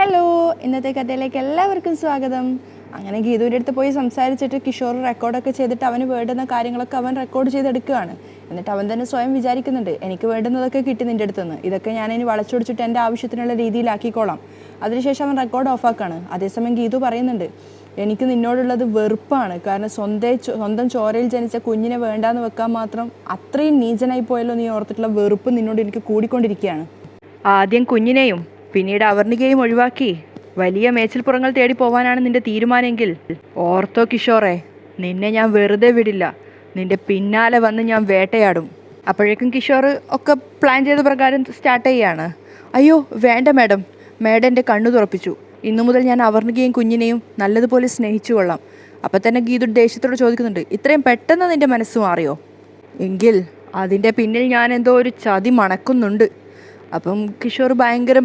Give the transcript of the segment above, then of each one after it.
Hello ഇന്നത്തെ കഥയിലേക്ക് എല്ലാവർക്കും സ്വാഗതം. അങ്ങനെ ഗീതുവിന്റെ അടുത്ത് പോയി സംസാരിച്ചിട്ട് കിഷോർ റെക്കോർഡൊക്കെ ചെയ്തിട്ട് അവന് വേണ്ടുന്ന കാര്യങ്ങളൊക്കെ അവൻ റെക്കോർഡ് ചെയ്തെടുക്കുകയാണ്. എന്നിട്ട് അവൻ തന്നെ സ്വയം വിചാരിക്കുന്നുണ്ട് എനിക്ക് വേണ്ടുന്നതൊക്കെ കിട്ടി നിന്റെ അടുത്തുനിന്ന്. ഇതൊക്കെ ഞാൻ ഇനി വളച്ചൊടിച്ചിട്ട് എന്റെ ആവശ്യത്തിനുള്ള രീതിയിലാക്കിക്കോളാം. അതിനുശേഷം അവൻ റെക്കോർഡ് ഓഫാക്കാണ് അതേസമയം ഗീതു പറയുന്നുണ്ട് എനിക്ക് നിന്നോടുള്ളത് വെറുപ്പാണ്. കാരണം സ്വന്തം സ്വന്തം ചോരയിൽ ജനിച്ച കുഞ്ഞിനെ വേണ്ടാന്ന് വെക്കാൻ മാത്രം അത്രയും നീചനായി പോയല്ലോ നീ ഓർത്തിട്ടുള്ള വെറുപ്പ് നിന്നോട് എനിക്ക് കൂടിക്കൊണ്ടിരിക്കുകയാണ്. ആദ്യം കുഞ്ഞിനെയും പിന്നീട് അവർണികയും ഒഴിവാക്കി. വലിയ മേച്ചിൽപ്പുറങ്ങൾ തേടി പോവാനാണ് നിന്റെ തീരുമാനമെങ്കിൽ. ഓർത്തോ കിഷോറെ നിന്നെ ഞാൻ വെറുതെ വിടില്ല. നിന്റെ പിന്നാലെ വന്ന് ഞാൻ വേട്ടയാടും. അപ്പോഴേക്കും കിഷോർ ഒക്കെ പ്ലാൻ ചെയ്ത പ്രകാരം സ്റ്റാർട്ട് ചെയ്യാണ്. അയ്യോ വേണ്ട മാഡം. മാഡം എന്റെ കണ്ണു തുറപ്പിച്ചു. ഇന്നു മുതൽ ഞാൻ അവർണികയും കുഞ്ഞിനെയും നല്ലതുപോലെ സ്നേഹിച്ചു കൊള്ളാം. അപ്പം തന്നെ ഗീതു ദേഷ്യത്തോട് ചോദിക്കുന്നുണ്ട് ഇത്രയും പെട്ടെന്ന് നിന്റെ മനസ്സ് മാറിയോ? എങ്കിൽ അതിന്റെ പിന്നിൽ ഞാൻ എന്തോ ഒരു ചതി മണക്കുന്നുണ്ട്. അപ്പം കിഷോർ ഭയങ്കര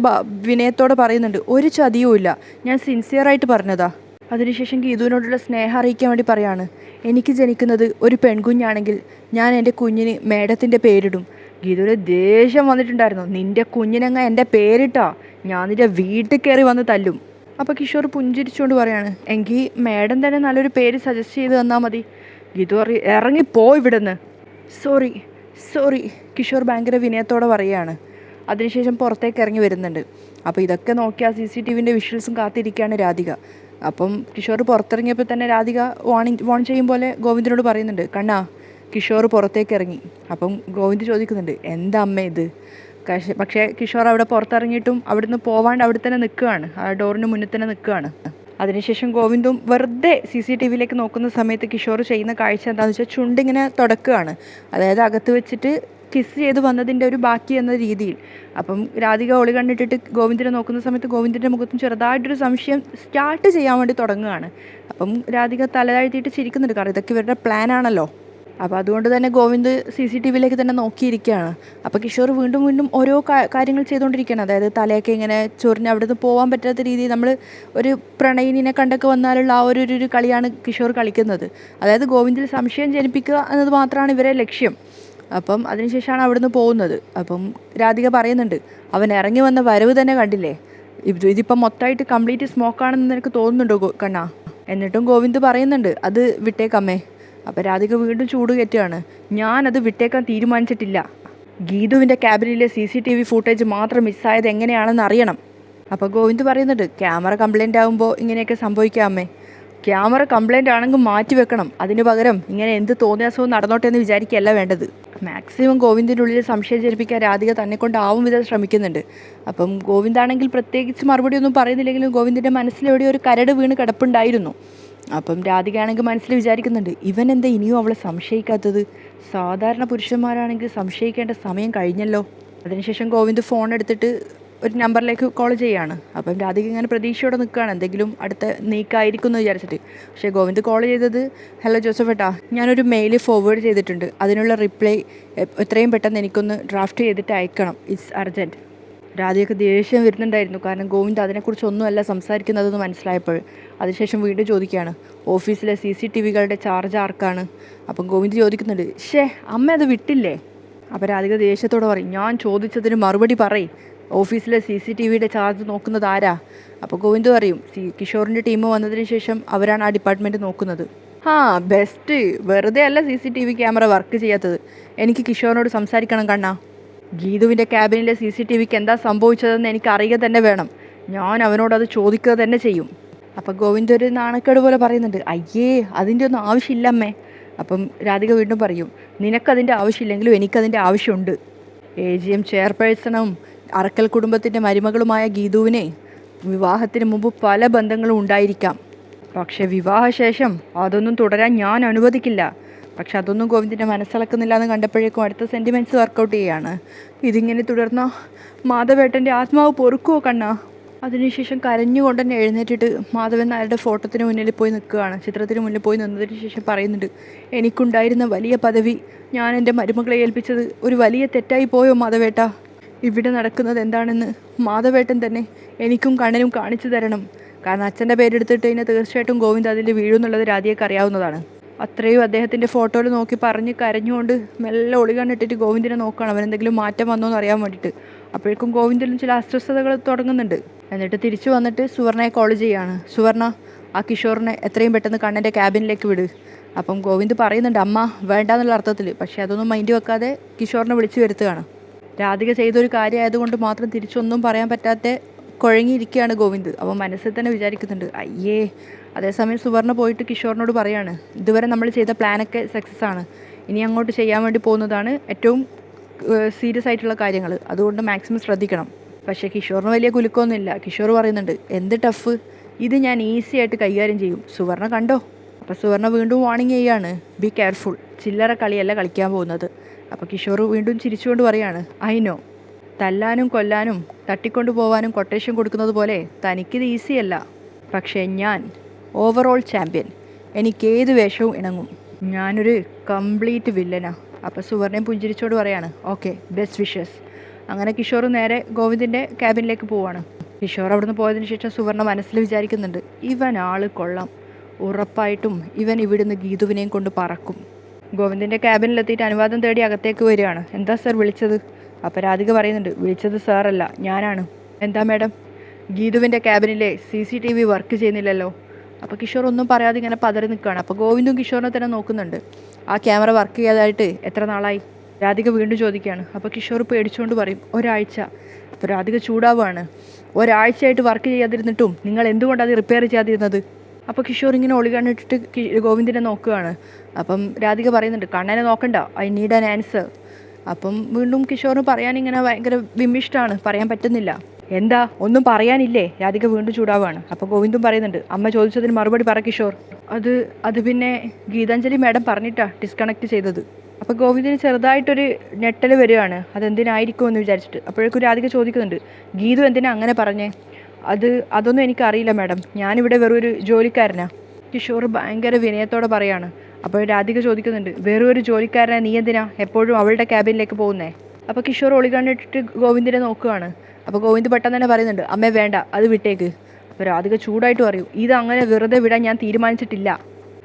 വിനയത്തോടെ പറയുന്നുണ്ട് ഒരു ചതിയുമില്ല ഞാൻ സിൻസിയറായിട്ട് പറഞ്ഞതാ. അതിനുശേഷം ഗീതുവിനോടുള്ള സ്നേഹം അറിയിക്കാൻ വേണ്ടി പറയാണ് എനിക്ക് ജനിക്കുന്നത് ഒരു പെൺകുഞ്ഞാണെങ്കിൽ ഞാൻ എന്റെ കുഞ്ഞിന് മേഡത്തിന്റെ പേരിടും. ഗീതുവിന് ദേഷ്യം വന്നിട്ടുണ്ടായിരുന്നു നിന്റെ കുഞ്ഞിനങ്ങ എന്റെ പേരിട്ടാ. ഞാൻ നിന്റെ വീട്ടിൽ കയറി വന്ന് തല്ലും. അപ്പോൾ കിഷോർ പുഞ്ചിരിച്ചുകൊണ്ട് പറയാണ് എങ്കിൽ മേഡം തന്നെ നല്ലൊരു പേര് സജസ്റ്റ് ചെയ്ത് തന്നാൽ മതി. ഗീതു പറയും ഇറങ്ങിപ്പോ ഇവിടുന്ന്. സോറി സോറി കിഷോർ ഭയങ്കര വിനയത്തോടെ പറയുകയാണ് അതിനുശേഷം പുറത്തേക്ക് ഇറങ്ങി വരുന്നുണ്ട്. അപ്പോൾ ഇതൊക്കെ നോക്കി ആ സി സി ടി വിന്റെ വിഷ്വൽസും കാത്തിരിക്കുകയാണ് രാധിക. അപ്പം കിഷോർ പുറത്തിറങ്ങിയപ്പോൾ തന്നെ രാധിക വാണിങ് വാൺ ചെയ്യും പോലെ ഗോവിന്ദനോട് പറയുന്നുണ്ട് കണ്ണാ കിഷോർ പുറത്തേക്ക് ഇറങ്ങി. അപ്പം ഗോവിന്ദ് ചോദിക്കുന്നുണ്ട് എന്താ അമ്മ ഇത്? പക്ഷേ കിഷോർ അവിടെ പുറത്തിറങ്ങിയിട്ടും അവിടുന്ന് പോവാണ്ട് അവിടെ തന്നെ നിൽക്കുകയാണ്. ആ ഡോറിന് മുന്നിൽ തന്നെ നിൽക്കുകയാണ്. അതിനുശേഷം ഗോവിന്ദും വെറുതെ സി സി ടി വിയിലേക്ക് നോക്കുന്ന സമയത്ത് കിഷോർ ചെയ്യുന്ന കാഴ്ച എന്താണെന്ന് വെച്ചാൽ ചുണ്ടിങ്ങനെ തുടക്കുകയാണ്. അതായത് അകത്ത് വെച്ചിട്ട് കിസ് ചെയ്ത് വന്നതിന്റെ ഒരു ബാക്കി എന്ന രീതിയിൽ. അപ്പം രാധിക ഒളി കണ്ടിട്ടിട്ട് ഗോവിന്ദനെ നോക്കുന്ന സമയത്ത് ഗോവിന്ദന്റെ മുഖത്തും ചെറുതായിട്ടൊരു സംശയം സ്റ്റാർട്ട് ചെയ്യാൻ വേണ്ടി തുടങ്ങുകയാണ്. അപ്പം രാധിക തല താഴ്ത്തിയിട്ട് ചിരിക്കുന്നുണ്ട്. കാരണം ഇതൊക്കെ ഇവരുടെ പ്ലാനാണല്ലോ അപ്പോൾ അതുകൊണ്ട് തന്നെ ഗോവിന്ദ് സി സി ടി വിയിലേക്ക് തന്നെ നോക്കിയിരിക്കുകയാണ്. അപ്പോൾ കിഷോർ വീണ്ടും വീണ്ടും ഓരോ കാര്യങ്ങൾ ചെയ്തുകൊണ്ടിരിക്കുകയാണ്. അതായത് തലയൊക്കെ ഇങ്ങനെ ചൊറിഞ്ഞ് അവിടെ നിന്ന് പോകാൻ പറ്റാത്ത രീതിയിൽ നമ്മൾ ഒരു പ്രണയിനിനെ കണ്ടൊക്കെ വന്നാലുള്ള ആ ഒരു ഒരു- കളിയാണ് കിഷോർ കളിക്കുന്നത്. അതായത് ഗോവിന്ദിൽ സംശയം ജനിപ്പിക്കുക എന്നത് മാത്രമാണ് ഇവരെ ലക്ഷ്യം. അപ്പം അതിനുശേഷമാണ് അവിടുന്ന് പോകുന്നത്. അപ്പം രാധിക പറയുന്നുണ്ട് അവൻ ഇറങ്ങി വന്ന വരവ് തന്നെ കണ്ടില്ലേ? ഇത് ഇതിപ്പം മൊത്തമായിട്ട് കംപ്ലീറ്റ് സ്മോക്കാണെന്ന് നിനക്ക് തോന്നുന്നുണ്ടോ കണ്ണാ? എന്നിട്ടും ഗോവിന്ദ് പറയുന്നുണ്ട് അത് വിട്ടേക്കമ്മേ അപ്പം രാധിക വീണ്ടും ചൂട് കയറ്റുകയാണ്. ഞാനത് വിട്ടേക്കാൻ തീരുമാനിച്ചിട്ടില്ല. ഗീതുവിന്റെ ക്യാബിനിലെ C C T V footage മാത്രം മിസ്സായത് എങ്ങനെയാണെന്ന് അറിയണം. അപ്പോൾ ഗോവിന്ദ് പറയുന്നുണ്ട് ക്യാമറ കംപ്ലൈന്റ് ആകുമ്പോൾ ഇങ്ങനെയൊക്കെ സംഭവിക്കാമേ ക്യാമറ കംപ്ലൈന്റ് ആണെങ്കിൽ മാറ്റി വെക്കണം. അതിന് പകരം ഇങ്ങനെ എന്ത് തോന്നിയാസവും നടന്നോട്ടെ എന്ന് വിചാരിക്കുകയല്ല വേണ്ടത്. മാക്സിമം ഗോവിന്ദിന്റെ ഉള്ളിൽ സംശയം ജനിപ്പിക്കാൻ രാധിക തന്നെ കൊണ്ടാവും വിധം ശ്രമിക്കുന്നുണ്ട്. അപ്പം ഗോവിന്ദാണെങ്കിൽ പ്രത്യേകിച്ച് മറുപടി ഒന്നും പറയുന്നില്ലെങ്കിലും ഗോവിന്ദിന്റെ മനസ്സിലെവിടെ ഒരു കരട് വീണ് കിടപ്പുണ്ടായിരുന്നു. അപ്പം രാധികയാണെങ്കിൽ മനസ്സിൽ വിചാരിക്കുന്നുണ്ട് ഇവൻ എന്താ ഇനിയും അവളെ സംശയിക്കാത്തത്? സാധാരണ പുരുഷന്മാരാണെങ്കിൽ സംശയിക്കേണ്ട സമയം കഴിഞ്ഞല്ലോ. അതിനുശേഷം ഗോവിന്ദ് ഫോൺ എടുത്തിട്ട് ഒരു നമ്പറിലേക്ക് കോൾ ചെയ്യാണ്. അപ്പം രാധിക ഇങ്ങനെ പ്രതീക്ഷയോടെ നിൽക്കുകയാണ് എന്തെങ്കിലും അടുത്ത നീക്കായിരിക്കും എന്ന് വിചാരിച്ചിട്ട്. പക്ഷേ ഗോവിന്ദ് കോൾ ചെയ്തത് ഹലോ ജോസഫ് ഏട്ടാ ഞാനൊരു മെയിൽ ഫോർവേഡ് ചെയ്തിട്ടുണ്ട്. അതിനുള്ള റിപ്ലൈ എത്രയും പെട്ടെന്ന് എനിക്കൊന്ന് ഡ്രാഫ്റ്റ് ചെയ്തിട്ട് അയക്കണം. ഇറ്റ്സ് അർജന്റ് രാധികക്ക് ദേഷ്യം വരുന്നുണ്ടായിരുന്നു. കാരണം ഗോവിന്ദ് അതിനെക്കുറിച്ചൊന്നുമല്ല സംസാരിക്കുന്നതെന്ന് മനസ്സിലായപ്പോൾ. അതിനുശേഷം വീണ്ടും ചോദിക്കുകയാണ് ഓഫീസിലെ സി സി ടി വികളുടെ ചാർജ് ആർക്കാണ്? അപ്പം ഗോവിന്ദ് ചോദിക്കുന്നുണ്ട് ഷേ അമ്മ അത് വിട്ടില്ലേ? അപ്പോൾ രാധിക ദേഷ്യത്തോടെ പറയും ഞാൻ ചോദിച്ചതിന് മറുപടി പറയും. ഓഫീസിലെ സി സി ടി വിയുടെ ചാർജ് നോക്കുന്നത് ആരാ? അപ്പോൾ ഗോവിന്ദ് പറയും സി കിഷോറിന്റെ ടീം വന്നതിന് ശേഷം അവരാണ് ആ ഡിപ്പാർട്ട്മെന്റ് നോക്കുന്നത്. ആ ബെസ്റ്റ്. വെറുതെ അല്ല C C T V camera work ചെയ്യാത്തത്. എനിക്ക് കിഷോറിനോട് സംസാരിക്കണം കണ്ണാ. ഗീതുവിന്റെ ക്യാബിനിലെ സി സി ടി വിക്ക് എന്താ സംഭവിച്ചതെന്ന് എനിക്ക് അറിയുക തന്നെ വേണം. ഞാൻ അവനോട് അത് ചോദിക്കുക തന്നെ ചെയ്യും. അപ്പം ഗോവിന്ദ് ഒരു നാണക്കേട് പോലെ പറയുന്നുണ്ട്. അയ്യേ അതിന്റെ ഒന്നും ആവശ്യമില്ല അമ്മേ അപ്പം രാധിക വീണ്ടും പറയും. നിനക്കതിന്റെ ആവശ്യമില്ലെങ്കിലും എനിക്കതിന്റെ ആവശ്യമുണ്ട്. എ ജി എം ചെയർപേഴ്സണും അറക്കൽ കുടുംബത്തിന്റെ മരുമകളുമായ ഗീതുവിനെ വിവാഹത്തിന് മുമ്പ് പല ബന്ധങ്ങളും ഉണ്ടായിരിക്കാം. പക്ഷേ വിവാഹശേഷം അതൊന്നും തുടരാൻ ഞാൻ അനുവദിക്കില്ല. പക്ഷെ അതൊന്നും ഗോവിന്ദിന്റെ മനസ്സിളക്കുന്നില്ല എന്ന് കണ്ടപ്പോഴേക്കും അടുത്ത സെന്റിമെന്റ്സ് വർക്കൗട്ട് ചെയ്യാണ്. ഇതിങ്ങനെ തുടർന്ന മാധവേട്ടന്റെ ആത്മാവ് പൊറുക്കുമോ കണ്ണാ? അതിനുശേഷം കരഞ്ഞുകൊണ്ട് തന്നെ എഴുന്നേറ്റിട്ട് മാധവൻ നായരുടെ ഫോട്ടോത്തിന് മുന്നിൽ പോയി നിൽക്കുകയാണ്. ചിത്രത്തിന് മുന്നിൽ പോയി നിന്നതിന് ശേഷം പറയുന്നുണ്ട് എനിക്കുണ്ടായിരുന്ന വലിയ പദവി. ഞാൻ എന്റെ മരുമകളെ ഏൽപ്പിച്ചത് ഒരു വലിയ തെറ്റായി പോയോ മാധവേട്ട? ഇവിടെ നടക്കുന്നത് എന്താണെന്ന് മാധവേട്ടൻ തന്നെ എനിക്കും കണ്ണനും കാണിച്ചു തരണം. കാരണം അച്ഛന്റെ പേരെടുത്തിട്ട് കഴിഞ്ഞാൽ തീർച്ചയായിട്ടും ഗോവിന്ദ് അതിൽ വീഴുമെന്നുള്ളത് രാധികയ്ക്ക് അറിയാവുന്നതാണ്. അത്രയും അദ്ദേഹത്തിന്റെ ഫോട്ടോയിൽ നോക്കി പറഞ്ഞ് കരഞ്ഞുകൊണ്ട് മെല്ലെ ഒളി ഗോവിന്ദനെ നോക്കുകയാണ്. അവനെന്തെങ്കിലും മാറ്റം വന്നോ എന്ന് അറിയാൻ വേണ്ടിയിട്ട്. അപ്പോഴേക്കും ഗോവിന്ദനും ചില അസ്വസ്ഥതകൾ തുടങ്ങുന്നുണ്ട്. എന്നിട്ട് തിരിച്ചു വന്നിട്ട് സുവർണയെ കോൾ ചെയ്യാണ്. സുവർണ ആ കിഷോറിനെ എത്രയും പെട്ടെന്ന് കണ്ണന്റെ ക്യാബിനിലേക്ക് വിട്. അപ്പം ഗോവിന്ദ് പറയുന്നുണ്ട് അമ്മ വേണ്ട എന്നുള്ള അർത്ഥത്തിൽ പക്ഷേ അതൊന്നും മൈൻഡ് വെക്കാതെ കിഷോറിനെ വിളിച്ചു വരുത്തുകയാണ്. രാധിക ചെയ്തൊരു കാര്യമായതുകൊണ്ട് മാത്രം തിരിച്ചൊന്നും പറയാൻ പറ്റാത്ത കുഴങ്ങിയിരിക്കുകയാണ് ഗോവിന്ദ്. അപ്പോൾ മനസ്സിൽ തന്നെ വിചാരിക്കുന്നുണ്ട് അയ്യേ അതേസമയം സുവർണ പോയിട്ട് കിഷോറിനോട് പറയാണ് ഇതുവരെ നമ്മൾ ചെയ്ത പ്ലാനൊക്കെ സക്സസ് ആണ്. ഇനി അങ്ങോട്ട് ചെയ്യാൻ വേണ്ടി പോകുന്നതാണ് ഏറ്റവും സീരിയസ് ആയിട്ടുള്ള കാര്യങ്ങൾ. അതുകൊണ്ട് മാക്സിമം ശ്രദ്ധിക്കണം. പക്ഷേ കിഷോറിന് വലിയ കുലുക്കമൊന്നുമില്ല കിഷോർ പറയുന്നുണ്ട് എന്ത് ടഫ് ഇത് ഞാൻ ഈസി ആയിട്ട് കൈകാര്യം ചെയ്യും. സുവർണ കണ്ടോ? അപ്പോൾ സുവർണ വീണ്ടും വാണിംഗ് ചെയ്യാണ് ബി കെയർഫുൾ ചില്ലറ കളിയല്ല കളിക്കാൻ പോകുന്നത്. അപ്പോൾ കിഷോർ വീണ്ടും ചിരിച്ചുകൊണ്ട് പറയാണ് നോ തല്ലാനും കൊല്ലാനും തട്ടിക്കൊണ്ടു പോവാനും കൊട്ടേഷൻ കൊടുക്കുന്നത് പോലെ തനിക്കിത് ഈസിയല്ല പക്ഷേ ഞാൻ ഓവറോൾ ചാമ്പ്യൻ എനിക്ക് ഏത് വേഷവും ഇണങ്ങും. ഞാനൊരു കംപ്ലീറ്റ് വില്ലനാ അപ്പോൾ സുവർണയും പുഞ്ചിരിച്ചോട് പറയാണ് ഓക്കെ ബെസ്റ്റ് വിഷസ് അങ്ങനെ കിഷോർ നേരെ ഗോവിന്ദിന്റെ ക്യാബിനിലേക്ക് പോവാണ്. കിഷോർ അവിടുന്ന് പോയതിന് ശേഷം സുവർണ മനസ്സിൽ വിചാരിക്കുന്നുണ്ട് ഇവൻ ആൾ കൊള്ളാം. ഉറപ്പായിട്ടും ഇവൻ ഇവിടുന്ന് ഗീതുവിനെയും കൊണ്ട് പറക്കും. ഗോവിന്ദിന്റെ ക്യാബിനിലെത്തിയിട്ട് അനുവാദം തേടി അകത്തേക്ക് വരികയാണ്. എന്താ സാർ വിളിച്ചത്? അപ്പോൾ രാധിക പറയുന്നുണ്ട് വിളിച്ചത് സാറല്ല ഞാനാണ്. എന്താ മാഡം ഗീതുവിന്റെ ക്യാബിനിലെ C C T V work ചെയ്യുന്നില്ലല്ലോ. അപ്പോൾ കിഷോർ ഒന്നും പറയാതെ ഇങ്ങനെ പതറി നിൽക്കുകയാണ് അപ്പോൾ ഗോവിന്ദും കിഷോറിനെ തന്നെ നോക്കുന്നുണ്ട്. ആ ക്യാമറ വർക്ക് ചെയ്യാതായിട്ട് എത്ര നാളായി? രാധിക വീണ്ടും ചോദിക്കുകയാണ്. അപ്പോൾ കിഷോർ പേടിച്ചുകൊണ്ട് പറയും ഒരാഴ്ച. അപ്പോൾ രാധിക ചൂടാവുകയാണ് ഒരാഴ്ചയായിട്ട് വർക്ക് ചെയ്യാതിരുന്നിട്ടും നിങ്ങൾ എന്തുകൊണ്ടാണ് അത് റിപ്പയർ ചെയ്യാതിരുന്നത്? അപ്പോൾ കിഷോർ ഇങ്ങനെ ഒളികണ്ണിട്ടിട്ട് ഗോവിന്ദിനെ നോക്കുകയാണ്. അപ്പം രാധിക പറയുന്നുണ്ട് കണ്ണനെ നോക്കണ്ട ഐ നീഡ് ആൻ ആൻസർ അപ്പം വീണ്ടും കിഷോറിന് പറയാൻ ഇങ്ങനെ ഭയങ്കര വിമിഷ്ടമാണ് പറയാൻ പറ്റുന്നില്ല. എന്താ? ഒന്നും പറയാനില്ലേ? രാധിക വീണ്ടും ചൂടാവാണ്. അപ്പോൾ ഗോവിന്ദും പറയുന്നുണ്ട് അമ്മ ചോദിച്ചതിന് മറുപടി പറ കിഷോർ. അത് അത് പിന്നെ ഗീതാഞ്ജലി മാഡം പറഞ്ഞിട്ടാ ഡിസ്കണക്ട് ചെയ്തത്. അപ്പോൾ ഗോവിന്ദിന് ചെറുതായിട്ടൊരു ഞെട്ടൽ വരികയാണ്. അതെന്തിനായിരിക്കും എന്ന് വിചാരിച്ചിട്ട്. അപ്പോഴേക്കും രാധിക ചോദിക്കുന്നുണ്ട് ഗീതു എന്തിനാ അങ്ങനെ പറഞ്ഞേ? അത് അതൊന്നും എനിക്കറിയില്ല മാഡം. ഞാനിവിടെ വെറും ഒരു ജോലിക്കാരനാ. കിഷോർ ഭയങ്കര വിനയത്തോടെ പറയാണ്. അപ്പോൾ രാധിക ചോദിക്കുന്നുണ്ട് വെറും ജോലിക്കാരനെ നീ എന്തിനാ എപ്പോഴും അവളുടെ ക്യാബിനിലേക്ക് പോകുന്നേ? അപ്പോൾ കിഷോർ ഒളികണ്ണിട്ടിട്ട് ഗോവിന്ദിനെ നോക്കുകയാണ്. അപ്പോൾ ഗോവിന്ദ് പെട്ടെന്ന് തന്നെ പറയുന്നുണ്ട് അമ്മേ വേണ്ട അത് വിട്ടേക്ക്. അപ്പോൾ രാധിക ചൂടായിട്ട് പറയും ഇത് അങ്ങനെ വെറുതെ വിടാൻ ഞാൻ തീരുമാനിച്ചിട്ടില്ല.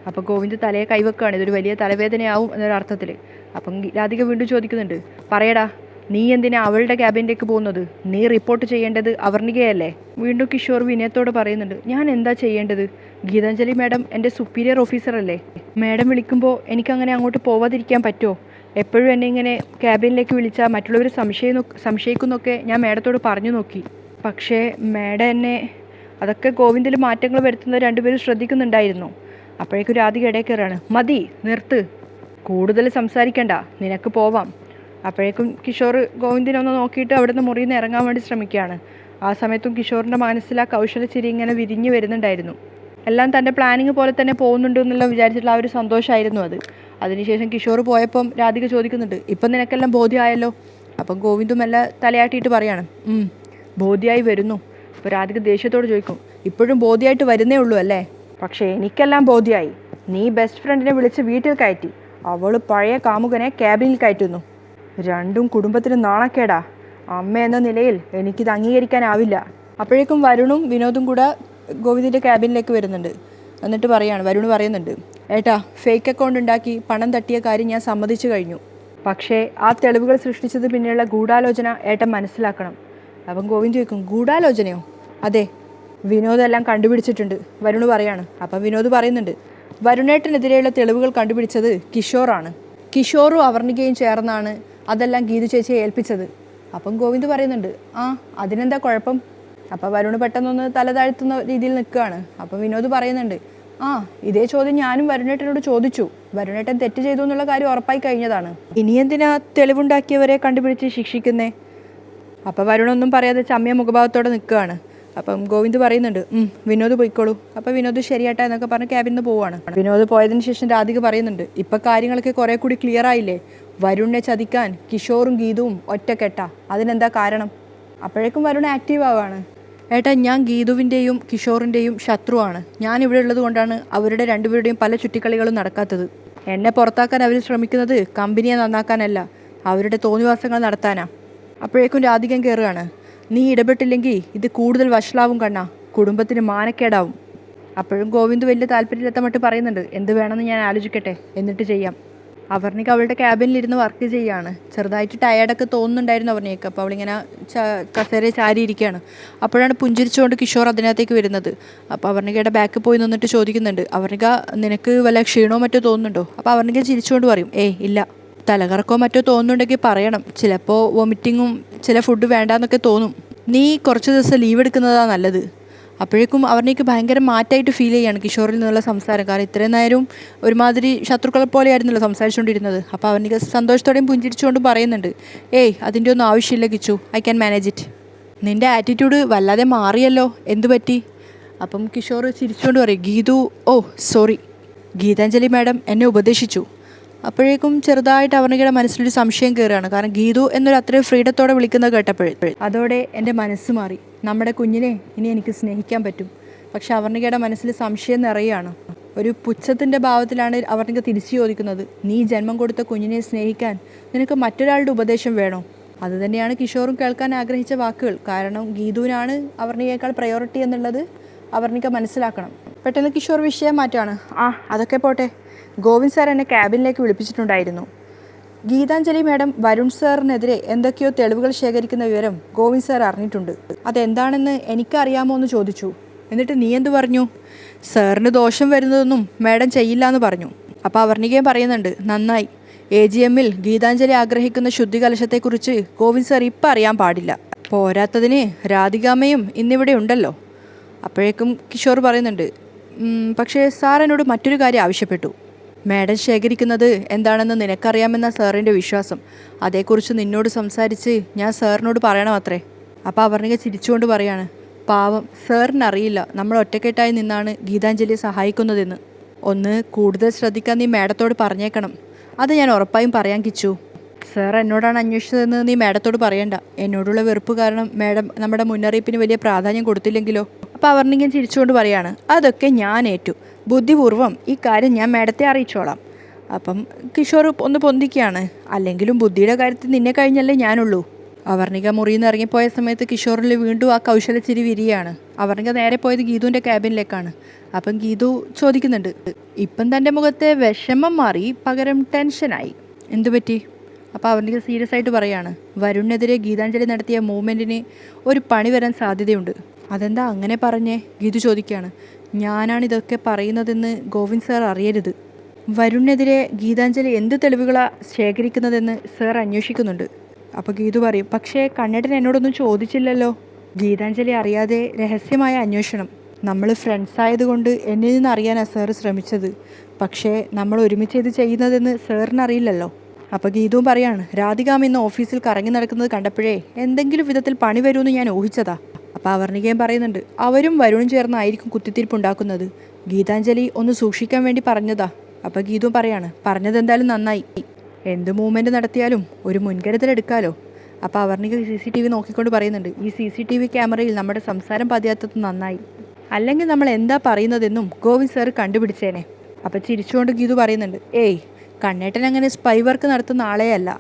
അപ്പോൾ ഗോവിന്ദ് തലയെ കൈവെക്കുകയാണ് ഇതൊരു വലിയ തലവേദനയാവും എന്നൊരു അർത്ഥത്തിൽ അപ്പം രാധിക വീണ്ടും ചോദിക്കുന്നുണ്ട് പറയടാ നീ എന്തിനാ അവളുടെ ക്യാബിനിലേക്ക് പോകുന്നത്? നീ റിപ്പോർട്ട് ചെയ്യേണ്ടത് അവർണികയല്ലേ? വീണ്ടും കിഷോർ വിനയത്തോട് പറയുന്നുണ്ട് ഞാൻ എന്താ ചെയ്യേണ്ടത്? ഗീതാഞ്ജലി മാഡം എന്റെ സുപ്പീരിയർ ഓഫീസർ അല്ലേ? മാഡം വിളിക്കുമ്പോൾ എനിക്കങ്ങനെ അങ്ങോട്ട് പോവാതിരിക്കാൻ പറ്റുമോ? എപ്പോഴും എന്നെ ഇങ്ങനെ ക്യാബിനിലേക്ക് വിളിച്ചാൽ മറ്റുള്ളവർ സംശയം സംശയിക്കുന്നൊക്കെ ഞാൻ മാഡത്തോട് പറഞ്ഞു നോക്കി. പക്ഷേ മാഡം എന്നെ അതൊക്കെ ഗോവിന്ദിൽ മാറ്റങ്ങൾ വരുത്തുന്നത് രണ്ടുപേരും ശ്രദ്ധിക്കുന്നുണ്ടായിരുന്നു. അപ്പോഴേക്കും രാധിക ഇടയിൽ കയറാണ് മതി നിർത്ത്. കൂടുതൽ സംസാരിക്കണ്ട നിനക്ക് പോവാം. അപ്പോഴേക്കും കിഷോർ ഗോവിന്ദിനൊന്ന് നോക്കിയിട്ട് അവിടുന്ന് മുറിയിൽ നിന്ന് ഇറങ്ങാൻ വേണ്ടി ശ്രമിക്കുകയാണ്. ആ സമയത്തും കിഷോറിന്റെ മനസ്സിൽ ആ കൗശല ചിരി ഇങ്ങനെ വിരിഞ്ഞു വരുന്നുണ്ടായിരുന്നു. എല്ലാം തന്റെ പ്ലാനിങ് പോലെ തന്നെ പോകുന്നുണ്ട് എന്നുള്ള വിചാരിച്ചിട്ടുള്ള ആ ഒരു സന്തോഷമായിരുന്നു അത്. അതിനുശേഷം കിഷോർ പോയപ്പം രാധിക ചോദിക്കുന്നുണ്ട് ഇപ്പം നിനക്കെല്ലാം ബോധ്യമായല്ലോ? അപ്പം ഗോവിന്ദും എല്ലാം തലയാട്ടിയിട്ട് പറയാണ് "ഉം, ബോധ്യമായി വരുന്നു. അപ്പോൾ രാധിക ദേഷ്യത്തോട് ചോദിക്കും ഇപ്പോഴും ബോധ്യമായിട്ട് വരുന്നേ ഉള്ളൂ അല്ലേ? പക്ഷേ എനിക്കെല്ലാം ബോധ്യമായി. നീ ബെസ്റ്റ് ഫ്രണ്ടിനെ വിളിച്ച് വീട്ടിൽ കയറ്റി. അവൾ പഴയ കാമുകനെ ക്യാബിനിൽ കയറ്റുന്നു. രണ്ടും കുടുംബത്തിന് നാണക്കേടാ. അമ്മ എന്ന നിലയിൽ എനിക്കിത് അംഗീകരിക്കാനാവില്ല. അപ്പോഴേക്കും വരുണും വിനോദും കൂടെ ഗോവിന്ദിന്റെ ക്യാബിനിലേക്ക് വരുന്നുണ്ട്. എന്നിട്ട് പറയാണ് വരുണ് പറയുന്നുണ്ട് ഏട്ടാ ഫേക്ക് അക്കൗണ്ട് ഉണ്ടാക്കി പണം തട്ടിയ കാര്യം ഞാൻ സമ്മതിച്ചു കഴിഞ്ഞു. പക്ഷേ ആ തെളിവുകൾ സൃഷ്ടിച്ചത് പിന്നെയുള്ള ഗൂഢാലോചന ഏട്ടൻ മനസ്സിലാക്കണം. അപ്പം ഗോവിന്ദ് ചോദിക്കും ഗൂഢാലോചനയോ? അതെ. വിനോദെല്ലാം കണ്ടുപിടിച്ചിട്ടുണ്ട്. വരുണ് പറയാണ്. അപ്പം വിനോദ് പറയുന്നുണ്ട് വരുണേട്ടനെതിരെയുള്ള തെളിവുകൾ കണ്ടുപിടിച്ചത് കിഷോറാണ്. കിഷോറും അവർണികയും ചേർന്നാണ് അതെല്ലാം ഗീതു ചേച്ചിയെ ഏൽപ്പിച്ചത്. അപ്പം ഗോവിന്ദ് പറയുന്നുണ്ട് ആ അതിനെന്താ കുഴപ്പം? അപ്പം വരുണ് പെട്ടെന്നൊന്ന് തലതാഴ്ത്തുന്ന രീതിയിൽ നിൽക്കുകയാണ്. അപ്പം വിനോദ് പറയുന്നുണ്ട് ആ ഇതേ ചോദ്യം ഞാനും വരുണേട്ടനോട് ചോദിച്ചു. വരുണേട്ടൻ തെറ്റ് ചെയ്തു എന്നുള്ള കാര്യം ഉറപ്പായി കഴിഞ്ഞതാണ്. ഇനി എന്തിനാ തെളിവുണ്ടാക്കിയവരെ കണ്ടുപിടിച്ച് ശിക്ഷിക്കുന്നേ? അപ്പോൾ വരുണൊന്നും പറയാതെ ചമ്മിയ മുഖഭാവത്തോടെ നിൽക്കുകയാണ്. അപ്പം ഗോവിന്ദ് പറയുന്നുണ്ട് "ഉം, വിനോദ് പോയിക്കോളൂ. അപ്പോൾ വിനോദ് ശരിയാട്ടെ എന്നൊക്കെ പറഞ്ഞ് ക്യാബിൽ നിന്ന് പോവാണ്. വിനോദ് പോയതിന് ശേഷം രാധിക പറയുന്നുണ്ട് ഇപ്പം കാര്യങ്ങളൊക്കെ കുറേ കൂടി ക്ലിയർ ആയില്ലേ? വരുണിനെ ചതിക്കാൻ കിഷോറും ഗീതവും ഒറ്റക്കെട്ട. അതിനെന്താ കാരണം? അപ്പോഴേക്കും വരുൺ ആക്റ്റീവ് ആവാണ്. ഏട്ടാ ഞാൻ ഗീതുവിന്റെയും കിഷോറിന്റെയും ശത്രുവാണ്. ഞാൻ ഇവിടെ ഉള്ളത് കൊണ്ടാണ് അവരുടെ രണ്ടുപേരുടെയും പല ചുറ്റിക്കളികളും നടക്കാത്തത്. എന്നെ പുറത്താക്കാൻ അവർ ശ്രമിക്കുന്നത് കമ്പനിയെ നന്നാക്കാനല്ല അവരുടെ തോന്നിവാസങ്ങൾ നടത്താനാ. അപ്പോഴേക്കും രാധികം കയറുകയാണ് നീ ഇടപെട്ടില്ലെങ്കിൽ ഇത് കൂടുതൽ വഷളാവും കണ്ണാ കുടുംബത്തിന് മാനക്കേടാവും. അപ്പോഴും ഗോവിന്ദ് വലിയ താല്പര്യമില്ലാത്ത മട്ട് പറയുന്നുണ്ട് എന്ത് വേണമെന്ന് ഞാൻ ആലോചിക്കട്ടെ എന്നിട്ട് ചെയ്യാം. അവർണിക അവളുടെ ക്യാബിനിലിരുന്ന് വർക്ക് ചെയ്യാണ്. ചെറുതായിട്ട് ടയേർഡൊക്കെ തോന്നുന്നുണ്ടായിരുന്നു അവർണിക്ക്. അപ്പോൾ അവളിങ്ങനെ ച കസേര ചാരി ഇരിക്കുകയാണ് അപ്പോഴാണ് പുഞ്ചിരിച്ചുകൊണ്ട് കിഷോർ അതിനകത്തേക്ക് വരുന്നത്. അപ്പോൾ അവർണികയുടെ ബാക്കിൽ പോയി നിന്നിട്ട് ചോദിക്കുന്നുണ്ട് അവർണിക നിനക്ക് വല്ല ക്ഷീണോ മറ്റോ തോന്നുന്നുണ്ടോ? അപ്പോൾ അവർണിക ചിരിച്ചുകൊണ്ട് പറയും ഏയ് ഇല്ല. തലകറക്കോ മറ്റോ തോന്നുന്നുണ്ടെങ്കിൽ പറയണം. ചിലപ്പോൾ വൊമിറ്റിങ്ങും ചില ഫുഡ് വേണ്ടാന്നൊക്കെ തോന്നും. നീ കുറച്ച് ദിവസം ലീവ് എടുക്കുന്നതാണ് നല്ലത്. അപ്പോഴേക്കും അവരിലേക്ക് ഭയങ്കര മാറ്റായിട്ട് ഫീൽ ചെയ്യാണ് കിഷോറിൽ നിന്നുള്ള സംസാരം. കാരണം ഇത്രയും നേരം ഒരുമാതിരി ശത്രുക്കളെ പോലെയായിരുന്നല്ലോ സംസാരിച്ചുകൊണ്ടിരുന്നത്. അപ്പോൾ അവനിക്ക് സന്തോഷത്തോടെയും പുഞ്ചിരിച്ചുകൊണ്ടും പറയുന്നുണ്ട് ഏയ് അതിന്റെ ഒന്നും ആവശ്യമില്ല Kichu. I can manage it നിന്റെ ആറ്റിറ്റ്യൂഡ് വല്ലാതെ മാറിയല്ലോ. എന്തു പറ്റി? അപ്പം കിഷോർ ചിരിച്ചുകൊണ്ട് പറയും Geethu oh sorry Geethanjali madam എന്നെ ഉപദേശിച്ചു. അപ്പോഴേക്കും ചെറുതായിട്ട് അവർണികയുടെ മനസ്സിലൊരു സംശയം കയറുകയാണ് കാരണം ഗീതു എന്നൊരു അത്രയും ഫ്രീഡത്തോടെ വിളിക്കുന്നത് കേട്ടപ്പോഴേ അതോടെ എന്റെ മനസ്സ് മാറി. നമ്മുടെ കുഞ്ഞിനെ ഇനി എനിക്ക് സ്നേഹിക്കാൻ പറ്റും. പക്ഷെ അവർണികയുടെ മനസ്സിൽ സംശയം നിറയുകയാണ്. ഒരു പുച്ഛത്തിന്റെ ഭാവത്തിലാണ് അവർണിക തിരിച്ചു ചോദിക്കുന്നത്. നീ ജന്മം കൊടുത്ത കുഞ്ഞിനെ സ്നേഹിക്കാൻ നിനക്ക് മറ്റൊരാളുടെ ഉപദേശം വേണോ? അത് തന്നെയാണ് കിഷോറും കേൾക്കാൻ ആഗ്രഹിച്ച വാക്കുകൾ. കാരണം ഗീതുവിനാണ് അവർണികയേക്കാൾ പ്രയോറിറ്റി എന്നുള്ളത് അവർണിക മനസ്സിലാക്കണം. പെട്ടെന്ന് കിഷോർ വിഷയം മാറ്റാണ് ആ അതൊക്കെ പോട്ടെ. ഗോവിന്ദ് സാർ എന്നെ ക്യാബിനിലേക്ക് വിളിപ്പിച്ചിട്ടുണ്ടായിരുന്നു. ഗീതാഞ്ജലി മാഡം വരുൺ സാറിനെതിരെ എന്തൊക്കെയോ തെളിവുകൾ ശേഖരിക്കുന്ന വിവരം ഗോവിന്ദ് സാർ അറിഞ്ഞിട്ടുണ്ട്. അതെന്താണെന്ന് എനിക്കറിയാമോ എന്ന് ചോദിച്ചു. എന്നിട്ട് നീ എന്ത് പറഞ്ഞു? സാറിന് ദോഷം വരുന്നതൊന്നും മാഡം ചെയ്യില്ല എന്ന് പറഞ്ഞു. അപ്പോൾ അവർണികയും പറയുന്നുണ്ട് നന്നായി. എ ജി എമ്മിൽ ഗീതാഞ്ജലി ആഗ്രഹിക്കുന്ന ശുദ്ധി കലശത്തെക്കുറിച്ച് ഗോവിന്ദ് സാർ ഇപ്പം അറിയാൻ പാടില്ല. പോരാത്തതിന് രാധികാമ്മയും ഇന്നിവിടെ ഉണ്ടല്ലോ. അപ്പോഴേക്കും കിഷോർ പറയുന്നുണ്ട് പക്ഷേ സാർ എന്നോട് മറ്റൊരു കാര്യം ആവശ്യപ്പെട്ടു. മാഡം ശേഖരിക്കുന്നത് എന്താണെന്ന് നിനക്കറിയാമെന്ന സാറിന്റെ വിശ്വാസം. അതേക്കുറിച്ച് നിന്നോട് സംസാരിച്ച് ഞാൻ സാറിനോട് പറയണം അത്രേ. അപ്പോൾ അവർണിക ചിരിച്ചുകൊണ്ട് പറയാണ്. പാവം സാറിനറിയില്ല നമ്മൾ ഒറ്റക്കെട്ടായി നിന്നാണ് ഗീതാഞ്ജലിയെ സഹായിക്കുന്നതെന്ന്. ഒന്ന് കൂടുതൽ ശ്രദ്ധിക്കാൻ നീ മാഡത്തോട് പറഞ്ഞേക്കണം. അത് ഞാൻ ഉറപ്പായും പറയാൻ കിച്ചു. സാർ എന്നോടാണ് അന്വേഷിച്ചതെന്ന് നീ മാഡത്തോട് പറയണ്ട. എന്നോടുള്ള വെറുപ്പ് കാരണം മാഡം നമ്മുടെ മുന്നറിയിപ്പിന് വലിയ പ്രാധാന്യം കൊടുത്തില്ലെങ്കിലോ? അപ്പോൾ അവർണികൻ ചിരിച്ചുകൊണ്ട് പറയാണ് അതൊക്കെ ഞാൻ ഏറ്റു. ബുദ്ധിപൂർവം ഈ കാര്യം ഞാൻ മേഡത്തെ അറിയിച്ചോളാം. അപ്പം കിഷോർ ഒന്ന് പൊന്തിക്കുകയാണ് അല്ലെങ്കിലും ബുദ്ധിയുടെ കാര്യത്തിൽ നിന്നെ കഴിഞ്ഞല്ലേ ഞാനുള്ളൂ. അവർണിക മുറിയിൽ നിന്ന് ഇറങ്ങിപ്പോയ സമയത്ത് കിഷോറിൽ വീണ്ടും ആ കൗശലച്ചിരി വിരിയാണ്. അവർണിക നേരെ പോയത് ഗീതുവിന്റെ ക്യാബിനിലേക്കാണ്. അപ്പം ഗീതു ചോദിക്കുന്നുണ്ട് ഇപ്പം തന്റെ മുഖത്തെ വിഷമം മാറി പകരം ടെൻഷനായി. എന്തു പറ്റി? അപ്പോൾ അവർണിക സീരിയസ് ആയിട്ട് പറയാണ് വരുണിനെതിരെ ഗീതാഞ്ജലി നടത്തിയ മൂവ്മെന്റിന് ഒരു പണി വരാൻ സാധ്യതയുണ്ട്. അതെന്താ അങ്ങനെ പറഞ്ഞേ? ഗീതു ചോദിക്കുകയാണ്. ഞാനാണ് ഇതൊക്കെ പറയുന്നതെന്ന് ഗോവിന്ദ് സാർ അറിയരുത്. വരുണിനെതിരെ ഗീതാഞ്ജലി എന്ത് തെളിവുകളാണ് ശേഖരിക്കുന്നതെന്ന് സാർ അന്വേഷിക്കുന്നുണ്ട്. അപ്പോൾ ഗീതു പറയും പക്ഷേ കണ്ണേട്ടൻ എന്നോടൊന്നും ചോദിച്ചില്ലല്ലോ. ഗീതാഞ്ജലി അറിയാതെ രഹസ്യമായ അന്വേഷണം. നമ്മൾ ഫ്രണ്ട്സ് ആയതുകൊണ്ട് എന്നിൽ നിന്ന് അറിയാനാണ് സാർ ശ്രമിച്ചത്. പക്ഷേ നമ്മൾ ഒരുമിച്ച് ഇത് ചെയ്യുന്നതെന്ന് സാറിനറിയില്ലല്ലോ അപ്പോൾ ഗീതുവും പറയാണ് രാധികാമ ഇന്ന് ഓഫീസിൽ കറങ്ങി നടക്കുന്നത് കണ്ടപ്പോഴേ എന്തെങ്കിലും വിധത്തിൽ പണി വരുമെന്ന് ഞാൻ ഊഹിച്ചതാ. അപ്പോൾ അവർണികയും പറയുന്നുണ്ട് അവരും വരുണും ചേർന്നായിരിക്കും കുത്തിത്തിരിപ്പുണ്ടാക്കുന്നത് ഗീതാഞ്ജലി ഒന്ന് സൂക്ഷിക്കാൻ വേണ്ടി പറഞ്ഞതാ. അപ്പോൾ ഗീതു പറയാണ് പറഞ്ഞത് എന്തായാലും നന്നായി. എന്ത് മൂവ്മെന്റ് നടത്തിയാലും ഒരു മുൻകരുതൽ എടുക്കാലോ? അപ്പോൾ Avarnika C C T V നോക്കിക്കൊണ്ട് പറയുന്നുണ്ട് ഈ സി സി ടി വി ക്യാമറയിൽ നമ്മുടെ സംസാരം പതിയാത്തത് നന്നായി. അല്ലെങ്കിൽ നമ്മൾ എന്താ പറയുന്നതെന്നും ഗോവിന്ദ് സാർ കണ്ടുപിടിച്ചേനെ. അപ്പോൾ ചിരിച്ചുകൊണ്ട് ഗീതു പറയുന്നുണ്ട് ഏയ് കണ്ണേട്ടൻ അങ്ങനെ സ്പൈ വർക്ക് നടത്തുന്ന ആളെയല്ല.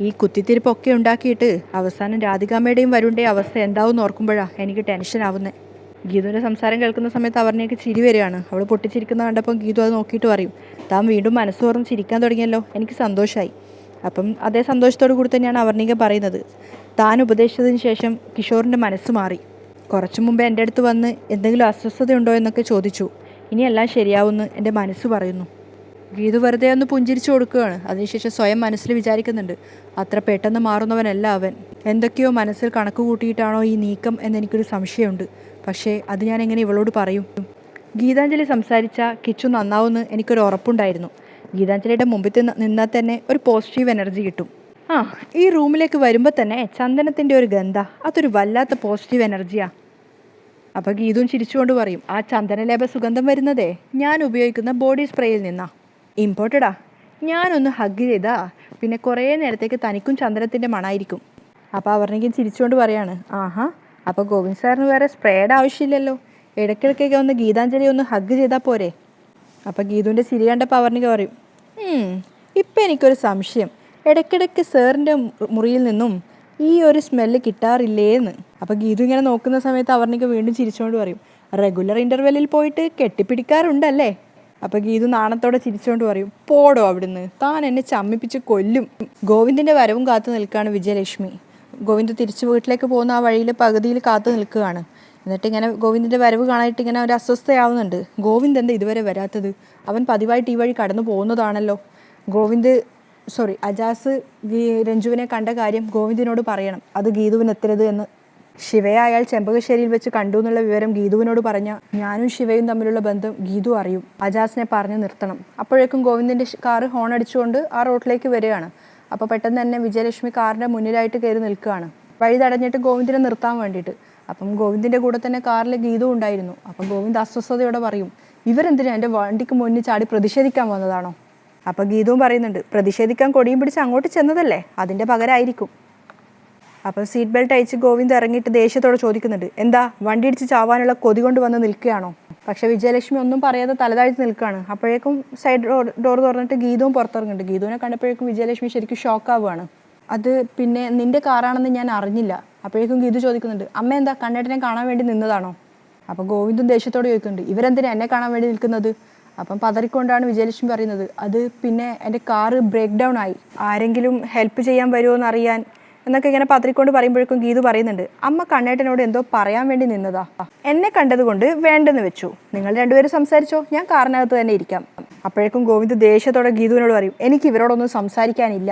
ഈ കുത്തിത്തിരിപ്പൊക്കെ ഉണ്ടാക്കിയിട്ട് അവസാനം രാധികാമ്മയുടെയും വരുണ്ടേ അവസ്ഥ എന്താവും ഓർക്കുമ്പോഴാണ് എനിക്ക് ടെൻഷൻ ആവുന്നത് ഗീതുവിന്റെ സംസാരം കേൾക്കുന്ന സമയത്ത് അവരിനെയൊക്കെ ചിരി വരികയാണ്. അവൾ പൊട്ടിച്ചിരിക്കുന്ന കണ്ടപ്പം ഗീതു അത് നോക്കിയിട്ട് പറയും താൻ വീണ്ടും മനസ്സ് തുറന്ന് ചിരിക്കാൻ തുടങ്ങിയല്ലോ. എനിക്ക് സന്തോഷമായി അപ്പം അതേ സന്തോഷത്തോടു കൂടി തന്നെയാണ് അവർണിക പറയുന്നത് താൻ ഉപദേശിച്ചതിന് ശേഷം കിഷോറിന്റെ മനസ്സ് മാറി. കുറച്ചു മുമ്പ് എന്റെ അടുത്ത് വന്ന് എന്തെങ്കിലും അസ്വസ്ഥതയുണ്ടോ എന്നൊക്കെ ചോദിച്ചു. ഇനിയെല്ലാം ശരിയാവുമെന്ന് എന്റെ മനസ്സ് പറയുന്നു. ഗീതു വെറുതെ ഒന്ന് പുഞ്ചിരിച്ചു കൊടുക്കുകയാണ്. അതിനുശേഷം സ്വയം മനസ്സിൽ വിചാരിക്കുന്നുണ്ട് അത്ര പെട്ടെന്ന് മാറുന്നവനല്ല അവൻ. എന്തൊക്കെയോ മനസ്സിൽ കണക്ക് കൂട്ടിയിട്ടാണോ ഈ നീക്കം എന്നെനിക്കൊരു സംശയമുണ്ട്. പക്ഷേ അത് ഞാൻ എങ്ങനെ ഇവളോട് പറയും? ഗീതാഞ്ജലി സംസാരിച്ച കിച്ചു നന്നാവുമെന്ന് എനിക്കൊരു ഉറപ്പുണ്ടായിരുന്നു. ഗീതാഞ്ജലിയുടെ മുമ്പിൽ നിന്നാൽ തന്നെ ഒരു പോസിറ്റീവ് എനർജി കിട്ടും. ആ ഈ റൂമിലേക്ക് വരുമ്പോൾ തന്നെ ചന്ദനത്തിന്റെ ഒരു ഗന്ധ അതൊരു വല്ലാത്ത പോസിറ്റീവ് എനർജിയാണ് അപ്പോൾ ഗീതും ചിരിച്ചുകൊണ്ട് പറയും ആ ചന്ദനലേപ സുഗന്ധം വരുന്നതേ ഞാൻ ഉപയോഗിക്കുന്ന ബോഡി സ്പ്രേയിൽ നിന്നാ. ഇമ്പോർട്ടഡാ. ഞാനൊന്ന് ഹഗ് ചെയ്താ പിന്നെ കുറേ നേരത്തേക്ക് തനിക്കും ചന്ദ്രത്തിന്റെ മണായിരിക്കും. അപ്പോൾ അവർണെങ്കിലും ചിരിച്ചുകൊണ്ട് പറയാണ് ആഹാ അപ്പോൾ ഗോവിന്ദ് സാറിന് വേറെ സ്പ്രേഡ് ആവശ്യമില്ലല്ലോ. ഇടയ്ക്കിടയ്ക്കൊക്കെ ഒന്ന് ഗീതാഞ്ജലി ഒന്ന് ഹഗ് ചെയ്താൽ പോരെ. അപ്പോൾ ഗീതുവിന്റെ ചിരി കണ്ടപ്പോൾ അവർണിക പറയും "ഉം, ഇപ്പം എനിക്കൊരു സംശയം. ഇടയ്ക്കിടയ്ക്ക് സാറിന്റെ മുറിയിൽ നിന്നും ഈ ഒരു സ്മെല്ല് കിട്ടാറില്ലേന്ന്. അപ്പോൾ ഗീതു ഇങ്ങനെ നോക്കുന്ന സമയത്ത് അവർണിക വീണ്ടും ചിരിച്ചുകൊണ്ട് പറയും റെഗുലർ ഇന്റർവെല്ലിൽ പോയിട്ട് കെട്ടിപ്പിടിക്കാറുണ്ടല്ലേ? അപ്പോൾ ഗീതു നാണത്തോടെ ചിരിച്ചുകൊണ്ട് പറയും പോടോ അവിടുന്ന്. താൻ എന്നെ ചമ്മിപ്പിച്ച് കൊല്ലും. ഗോവിന്ദിന്റെ വരവും കാത്തു നിൽക്കുകയാണ് വിജയലക്ഷ്മി. ഗോവിന്ദ് തിരിച്ചു വീട്ടിലേക്ക് പോകുന്ന ആ വഴിയിൽ പകുതിയിൽ കാത്തു നിൽക്കുകയാണ്. എന്നിട്ട് ഇങ്ങനെ ഗോവിന്ദിന്റെ വരവ് കാണാനായിട്ട് ഇങ്ങനെ ഒരു അസ്വസ്ഥയാവുന്നുണ്ട്. ഗോവിന്ദ് എന്താ ഇതുവരെ വരാത്തത്? അവൻ പതിവായിട്ട് ഈ വഴി കടന്നു പോകുന്നതാണല്ലോ. ഗോവിന്ദ് സോറി അജാസ് രഞ്ജുവിനെ കണ്ട കാര്യം ഗോവിന്ദിനോട് പറയണം. അത് ഗീതുവിനെത്തരുത് എന്ന് ശിവയെ അയാൾ ചെമ്പകശ്ശേരിയിൽ വെച്ച് കണ്ടു എന്നുള്ള വിവരം ഗീതുവിനോട് പറഞ്ഞ ഞാനും ശിവയും തമ്മിലുള്ള ബന്ധം ഗീതു അറിയും. അജാസിനെ പറഞ്ഞു നിർത്തണം. അപ്പോഴേക്കും ഗോവിന്ദിന്റെ കാറ് ഹോൺ അടിച്ചുകൊണ്ട് ആ റോട്ടിലേക്ക് വരികയാണ്. അപ്പോൾ പെട്ടെന്ന് തന്നെ വിജയലക്ഷ്മി കാറിന്റെ മുന്നിലായിട്ട് കയറി നിൽക്കുകയാണ്. വഴി തടഞ്ഞിട്ട് ഗോവിന്ദിനെ നിർത്താൻ വേണ്ടിയിട്ട്. അപ്പം ഗോവിന്ദിന്റെ കൂടെ തന്നെ കാറിൽ ഗീതു ഉണ്ടായിരുന്നു. അപ്പം ഗോവിന്ദ് അസ്വസ്ഥതയോടെ പറയും ഇവരെന്തിനാ എന്റെ വണ്ടിക്ക് മുന്നിൽ ചാടി പ്രതിഷേധിക്കാൻ വന്നതാണോ? അപ്പം ഗീതവും പറയുന്നുണ്ട് പ്രതിഷേധിക്കാൻ കൊടിയും പിടിച്ച് അങ്ങോട്ട് ചെന്നതല്ലേ? അതിന്റെ പകരമായിരിക്കും അപ്പം സീറ്റ് ബെൽറ്റ് അയച്ച് ഗോവിന്ദ് ഇറങ്ങിയിട്ട് ദേഷ്യത്തോടെ ചോദിക്കുന്നുണ്ട്. എന്താ വണ്ടി ഇടിച്ച് ചാവാനുള്ള കൊതി കൊണ്ട് വന്ന് നിൽക്കുകയാണോ? പക്ഷെ വിജയലക്ഷ്മി ഒന്നും പറയാതെ തലതാഴ്ത്തി നിൽക്കുകയാണ്. അപ്പോഴേക്കും സൈഡ് ഡോർ തുറന്നിട്ട് ഗീതവും പുറത്തിറങ്ങുന്നുണ്ട്. ഗീതുവിനെ കണ്ടപ്പോഴേക്കും വിജയലക്ഷ്മി ശരിക്കും ഷോക്കാവുകയാണ് അത് പിന്നെ നിന്റെ കാറാണെന്ന് ഞാൻ അറിഞ്ഞില്ല. അപ്പോഴേക്കും ഗീതു ചോദിക്കുന്നുണ്ട് അമ്മ എന്താ കണ്ണേട്ടനെ കാണാൻ വേണ്ടി നിന്നതാണോ? അപ്പം ഗോവിന്ദും ദേഷ്യത്തോടെ ചോദിക്കുന്നുണ്ട് ഇവരെന്തിനാ എന്നെ കാണാൻ വേണ്ടി നിൽക്കുന്നത്? അപ്പം പതറിക്കൊണ്ടാണ് വിജയലക്ഷ്മി പറയുന്നത് അത് പിന്നെ എന്റെ കാറ് ബ്രേക്ക് ഡൗൺ ആയി. ആരെങ്കിലും ഹെൽപ്പ് ചെയ്യാൻ വരുമോ എന്നറിയാൻ എന്നൊക്കെ ഇങ്ങനെ പത്രിക്കൊണ്ട് പറയുമ്പോഴേക്കും ഗീതു പറയുന്നുണ്ട് അമ്മ കണ്ണേട്ടനോട് എന്തോ പറയാൻ വേണ്ടി നിന്നതാ. എന്നെ കണ്ടതുകൊണ്ട് വേണ്ടെന്ന് വെച്ചു. നിങ്ങൾ രണ്ടുപേരും സംസാരിച്ചോ? ഞാൻ കാറിനകത്ത് തന്നെ ഇരിക്കാം. അപ്പോഴേക്കും ഗോവിന്ദ് ദേഷ്യത്തോടെ ഗീതുവിനോട് പറയും എനിക്ക് ഇവരോടൊന്നും സംസാരിക്കാനില്ല.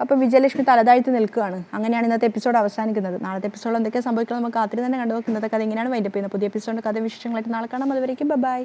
അപ്പോൾ വിജയലക്ഷ്മി തലതാഴ്ത്തി നിൽക്കുകയാണ്. അങ്ങനെയാണ് ഇന്നത്തെ എപ്പിസോഡ് അവസാനിക്കുന്നത്. നാളത്തെ എപ്പിസോഡ് എന്തൊക്കെയാണ് സംഭവിക്കുന്നത് നമുക്ക് കാത്തിരി തന്നെ കണ്ടു നോക്കുന്നത് കഥ ഇങ്ങനെയാണ് വൈൻഡപ്പ് ചെയ്യുന്നത്. പുതിയ എപ്പിസോഡിന്റെ കഥ വിശേഷങ്ങളായിട്ട് നാളെ കാണാം. അതുവരേക്കും ബൈ